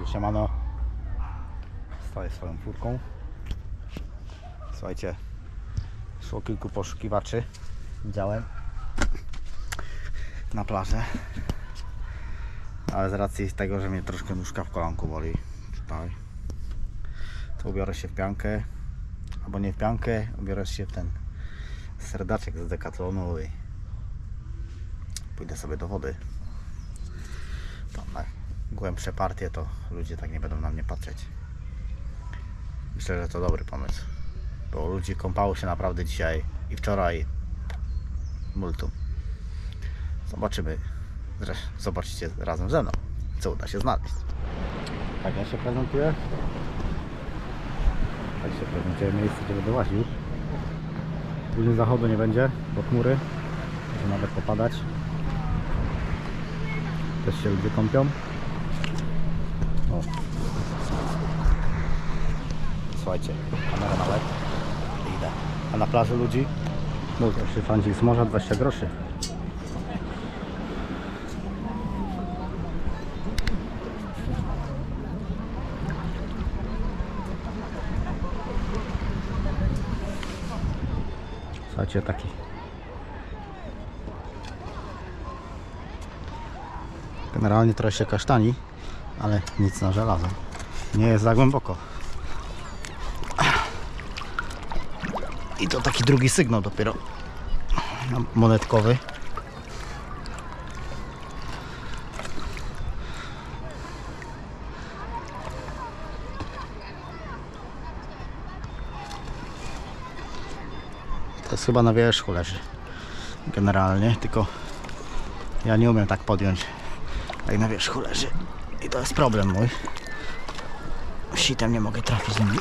Cześć, siemano. Stoję swoją furką. Słuchajcie, szło kilku poszukiwaczy. Widziałem. Na plaży. Ale z racji tego, że mnie troszkę nóżka w kolanku boli tutaj, to ubiorę się w piankę. Albo nie w piankę, ubiorę się w ten serdaczek z Decathlonu i pójdę sobie do wody. Głębsze partie to ludzie tak nie będą na mnie patrzeć. Myślę, że to dobry pomysł. Bo ludzi kąpało się naprawdę dzisiaj i wczoraj multum. Zobaczymy. Zobaczycie razem ze mną, co uda się znaleźć. Tak ja się prezentuję. Tak się prezentuje miejsce, gdzie będę łaził. Później zachodu nie będzie, bo chmury. Może nawet popadać. Też się ludzie kąpią. O. Słuchajcie, kamera na łeb. Idę. A na plaży ludzi? Mówię, się fandzik z morza 20 groszy. Słuchajcie, taki Generalnie trochę się kasztani, ale nic na żelazo. Nie jest za głęboko. I to taki drugi sygnał dopiero. No, Monetkowy. To jest chyba na wierzchu leży. Generalnie, tylko ja nie umiem tak podjąć jak na wierzchu leży. I to jest problem mój. Sitem nie mogę trafić nimi.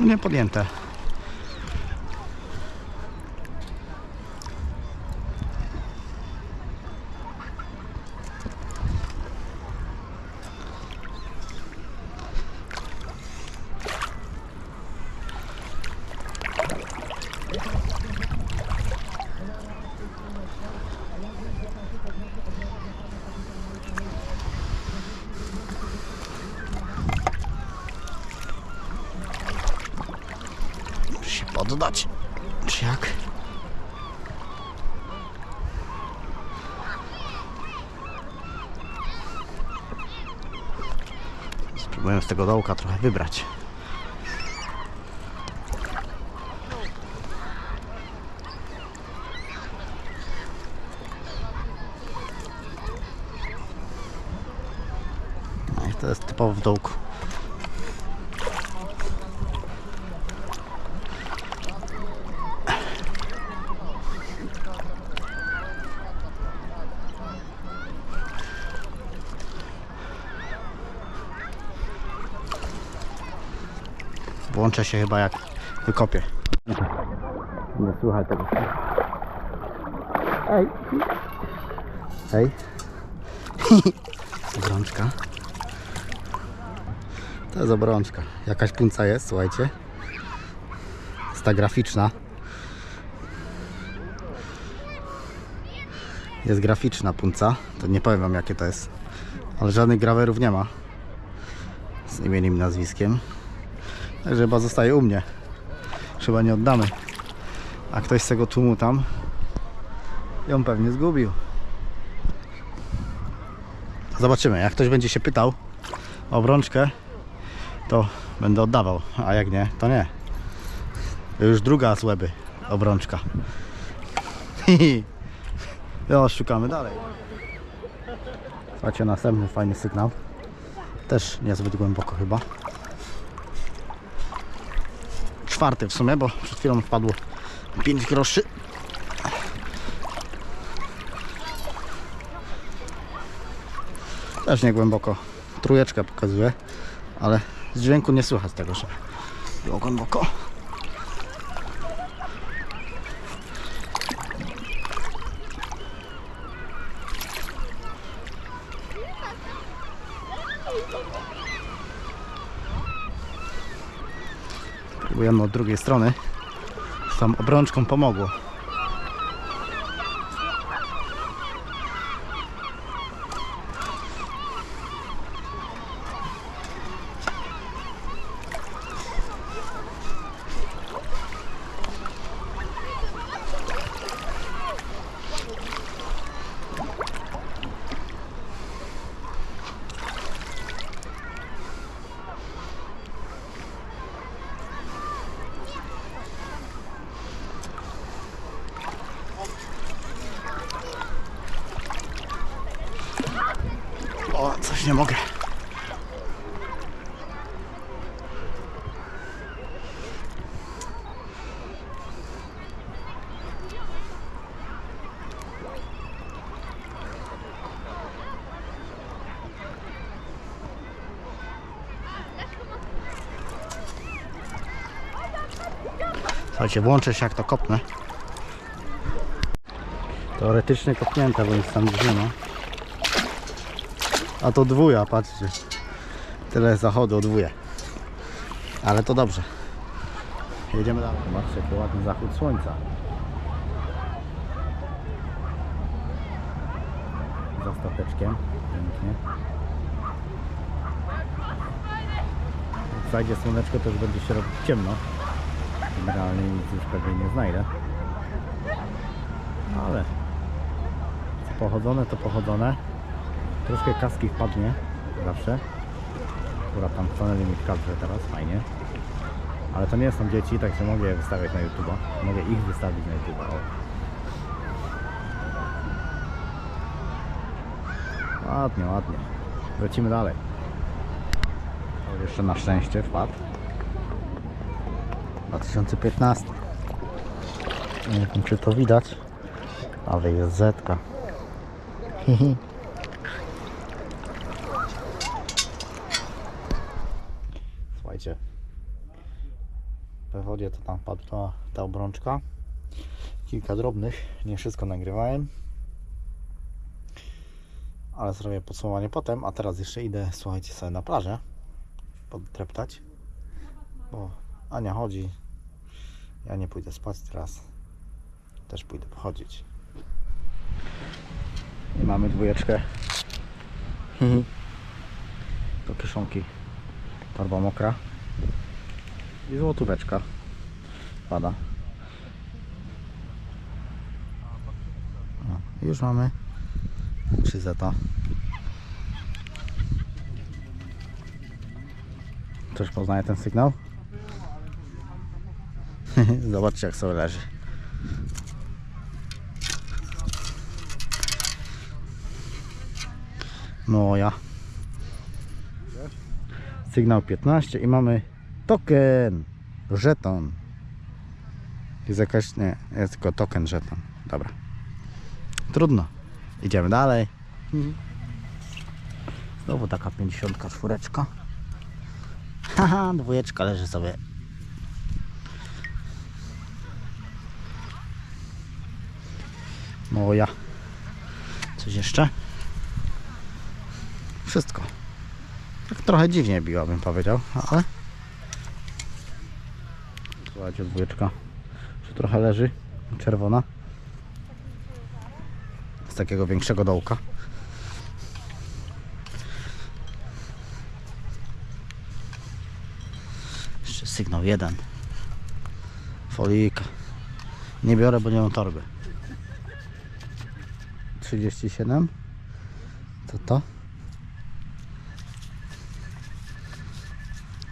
Nie podjęte. Poddać. Czy jak? Spróbuję z tego dołka trochę wybrać. No i to jest typowo w dołku. Włączę się chyba jak wykopię. Nie słychać tego. Ej. Ej. Obrączka. To jest obrączka. Jakaś punca jest, słuchajcie. Jest ta graficzna. Jest graficzna punca. To nie powiem wam jakie to jest. Ale żadnych grawerów nie ma. Z imieniem i nazwiskiem. Także chyba zostaje u mnie. Chyba nie oddamy. A ktoś z tego tłumu tam ją pewnie zgubił. Zobaczymy. Jak ktoś będzie się pytał o obrączkę, to będę oddawał. A jak nie, to nie. Już druga z łeby obrączka. No, szukamy dalej. Słuchajcie, następny fajny sygnał. Też niezbyt głęboko chyba. Czwarty w sumie, bo przed chwilą wpadło 5 groszy. Też nie głęboko. Trójeczkę pokazuje, ale z dźwięku nie słychać tego, że było głęboko. Spróbujemy od drugiej strony. Tą obrączką pomogło. O, coś nie mogę. Słuchajcie, włączę się jak to kopnę. Teoretycznie kopnięte, bo nic tam nie ma. A to dwuja, patrzcie. Tyle zachodu o dwóje. Ale to dobrze. Jedziemy dalej. Zobaczcie, jaki ładny zachód słońca. Za stateczkiem. Pięknie. Jak zajdzie słoneczko, to już będzie się robić ciemno. Generalnie nic już pewnie nie znajdę. Ale pochodzone, to pochodzone. Troszkę kaski wpadnie zawsze. Akurat tam wstanęli mi w kadrze teraz, fajnie. Ale to nie są dzieci, także mogę je wystawiać na YouTube'a. Mogę ich wystawić na YouTube'a. Ładnie, ładnie. Lecimy dalej. Jeszcze na szczęście wpadł. 2015. Nie wiem czy to widać, ale jest zetka. Hihi. Słuchajcie. We wodzie to tam padła ta obrączka. Kilka drobnych, nie wszystko nagrywałem. Ale zrobię podsumowanie potem, a teraz jeszcze idę, słuchajcie, sobie na plażę podtreptać. Bo Ania chodzi. Ja nie pójdę spać teraz. Też pójdę pochodzić. I mamy dwójeczkę. Do kieszonki torba mokra i złotóweczka pada już mamy 3 zeta Ktoś poznaje ten sygnał? Zobaczcie jak sobie leży No ja sygnał 15 i mamy token, żeton. Jest jakaś, nie, jest tylko token, żeton. Dobra. Trudno. Idziemy dalej. Znowu taka 54. Haha, dwójeczka leży sobie. Moja. Coś jeszcze? Wszystko. Tak trochę dziwnie biła, bym powiedział, ale... Słuchajcie, dwójeczka. Trochę leży, czerwona. Z takiego większego dołka. Jeszcze sygnał jeden. Folika. Nie biorę, bo nie mam torby. 37. Co to?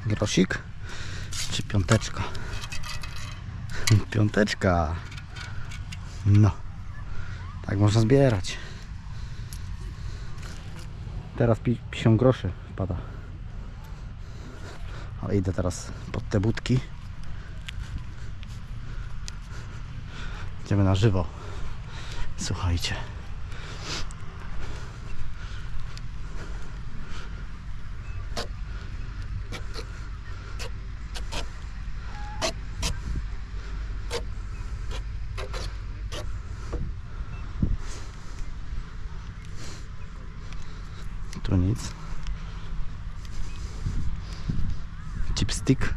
grosik czy piąteczka piąteczka. No. Tak można zbierać. Teraz pi- 50 groszy wpada. Ale idę teraz pod te budki. Idziemy na żywo. Słuchajcie plastik.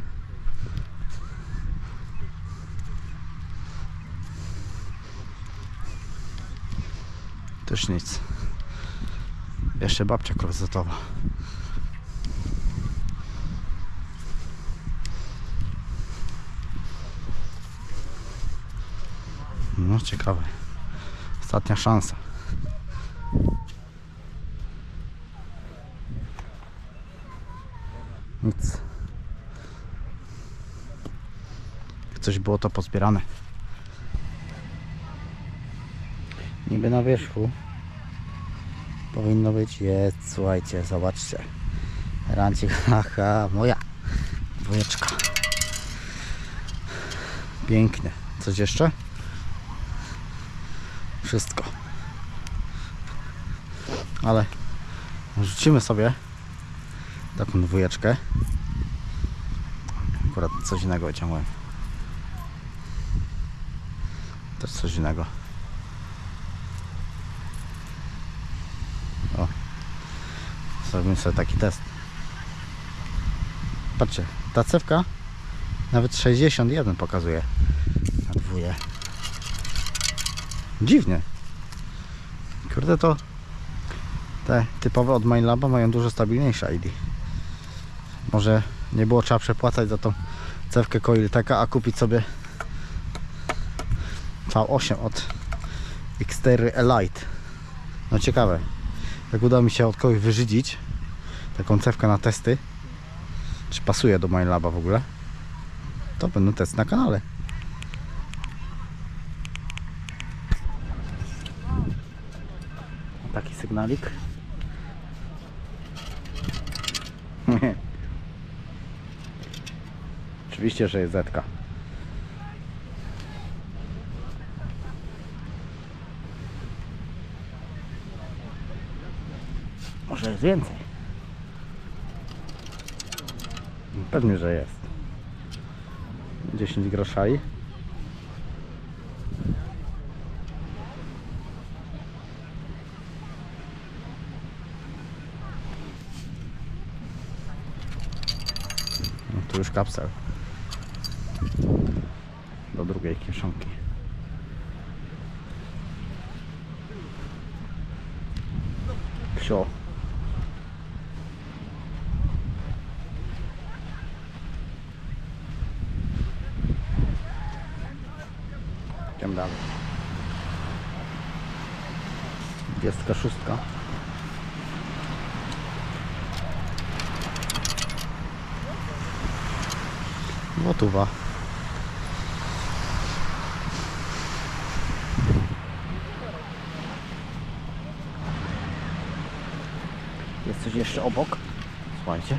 Też nic. Jeszcze babcia klozetowa. No ciekawe. Ostatnia szansa. Coś było to pozbierane. Niby na wierzchu powinno być. Jest, słuchajcie, zobaczcie. Rancik, haha, moja dwójeczka. Pięknie. Coś jeszcze? Wszystko. Ale rzucimy sobie taką dwójeczkę. Akurat coś innego wyciągłem. Też coś innego. O. Zrobimy sobie taki test. Patrzcie, ta cewka nawet 61 pokazuje na dwóje. Dziwnie. Kurde to te typowe od MindLaba mają dużo stabilniejsze ID. Może nie było trzeba przepłacać za tą cewkę Coilteka, a kupić sobie V8 od Xterry Elite. No ciekawe. Jak uda mi się od kogoś wyżydzić taką cewkę na testy, czy pasuje do MindLaba w ogóle, to będą testy na kanale. Taki sygnalik. Oczywiście, że jest zetka. Może jest więcej. Pewnie, że jest. 10 groszali. No tu już kapsel. Do drugiej kieszonki. Wsio. Idziemy dalej. 26. Gotowa. Jest coś jeszcze obok. Słuchajcie.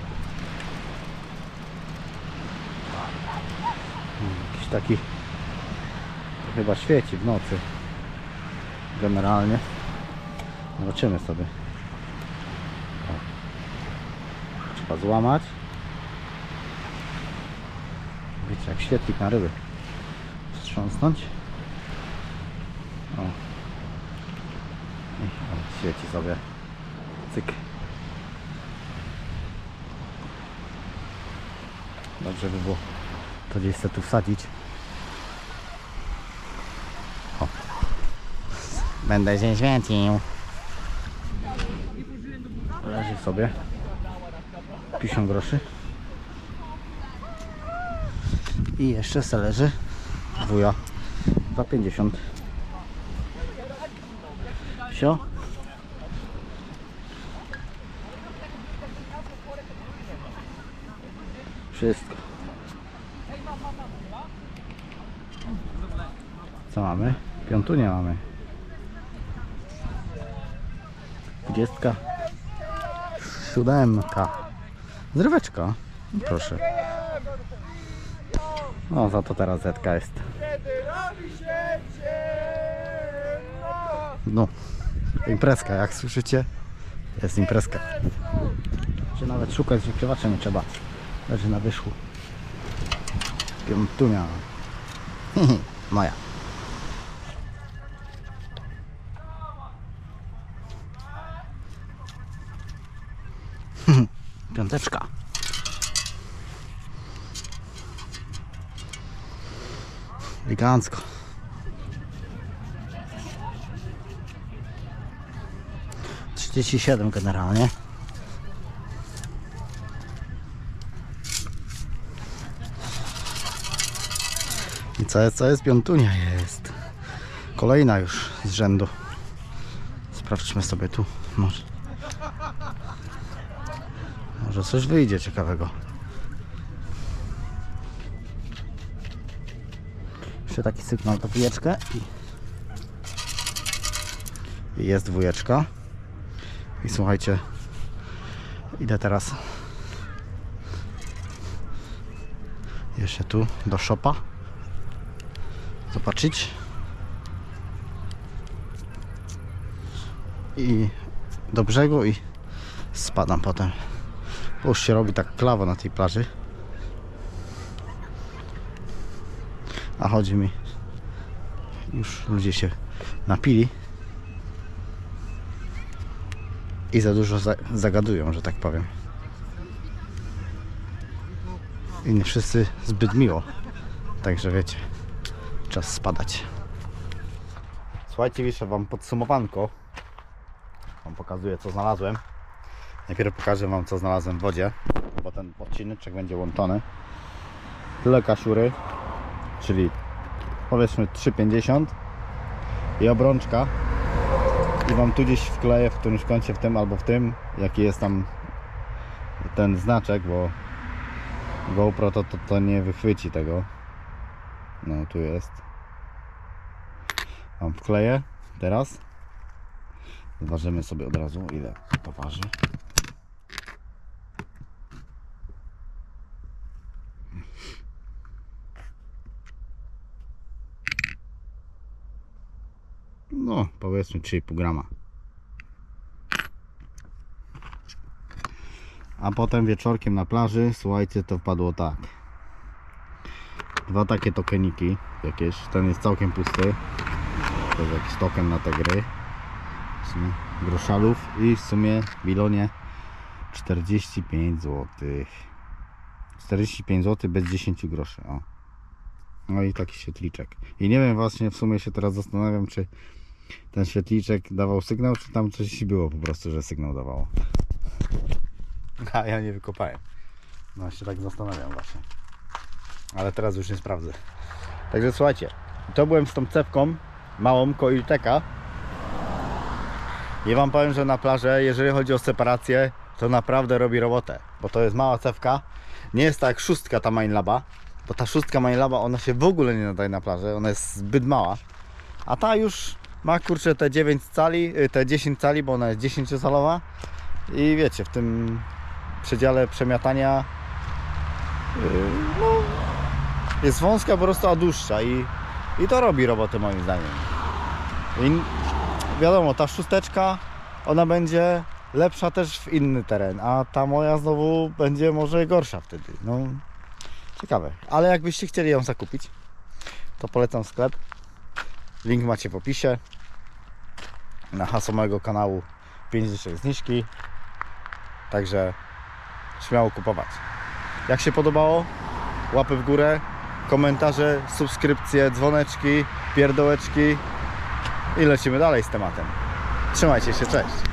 Hmm, Jakiś taki chyba świeci w nocy. Generalnie. Zobaczymy sobie. O. Trzeba złamać. Wiecie, jak świetlik na ryby. Wstrząsnąć. O. I o, świeci sobie. Cyk. Dobrze by było to gdzieś sobie tu wsadzić. O. Będę się świecił. Sobie. 50 groszy. I jeszcze se leży wuja za 50. Wsio. Wszystko. Co mamy? Piątunie mamy. Dwudziestka. Siódemka. Zryweczka. No Proszę. No za to teraz zetka jest. No. Imprezka, jak słyszycie? Jest imprezka. Czy nawet szukać wykrywacza nie trzeba. Leży na wierzchu. Piątunia. Moja. Piąteczka. Elegancko. 37 generalnie. I co jest, co jest? Piątunia jest. Kolejna już z rzędu. Sprawdźmy sobie tu. Może. Może coś wyjdzie ciekawego. Jeszcze taki sygnał to dwójeczkę i, jest dwójeczka. I słuchajcie, idę teraz jeszcze tu do szopa zobaczyć i do brzegu i spadam potem bo już się robi tak klawo na tej plaży. A chodzi mi już ludzie się napili i za dużo za zagadują, że tak powiem. I nie wszyscy zbyt miło. Także wiecie czas spadać. Słuchajcie wiszę wam podsumowanko. Wam pokazuję co znalazłem najpierw pokażę wam co znalazłem w wodzie bo ten odcineczek będzie łączony. Tyle kasiury czyli powiedzmy 3,50 i obrączka. I wam tu gdzieś wkleję w którymś kącie w tym albo w tym jaki jest tam ten znaczek bo GoPro to, to, to nie wychwyci tego. No tu jest. Wam wkleję teraz. Zważymy sobie od razu ile to waży no powiedzmy 3,5 grama. A potem wieczorkiem na plaży słuchajcie to wpadło tak. Dwa takie tokeniki jakieś, ten jest całkiem pusty. To jest jakiś token na te gry. W sumie groszalów i w sumie w bilonie 45 zł 45 zł bez 10 groszy o. no i taki świetliczek. I nie wiem właśnie w sumie się teraz zastanawiam czy ten świetliczek dawał sygnał czy tam coś było po prostu, że sygnał dawało? A ja nie wykopałem. No się tak zastanawiam właśnie. Ale teraz już nie sprawdzę. Także słuchajcie to byłem z tą cepką małą Coilteka i wam powiem, że na plaży, jeżeli chodzi o separację, to naprawdę robi robotę, bo to jest mała cewka. Nie jest tak jak szóstka ta Mainlaba, bo ta szóstka Mainlaba, ona się w ogóle nie nadaje na plażę, ona jest zbyt mała. A ta już ma kurczę te 9 cali, y, te 10 cali, bo ona jest 10 calowa i wiecie, w tym przedziale przemiatania yy, no, jest wąska po prostu, a dłuższa i, i to robi robotę moim zdaniem. I wiadomo, ta szósteczka, ona będzie lepsza też w inny teren, a ta moja znowu będzie może gorsza wtedy. No, ciekawe. Ale jakbyście chcieli ją zakupić, to polecam sklep. Link macie w opisie. Na hasło mojego kanału 5 dyszek zniżki. Także śmiało kupować. Jak się podobało? Łapy w górę, komentarze, subskrypcje, dzwoneczki, pierdołeczki i lecimy dalej z tematem. Trzymajcie się, cześć!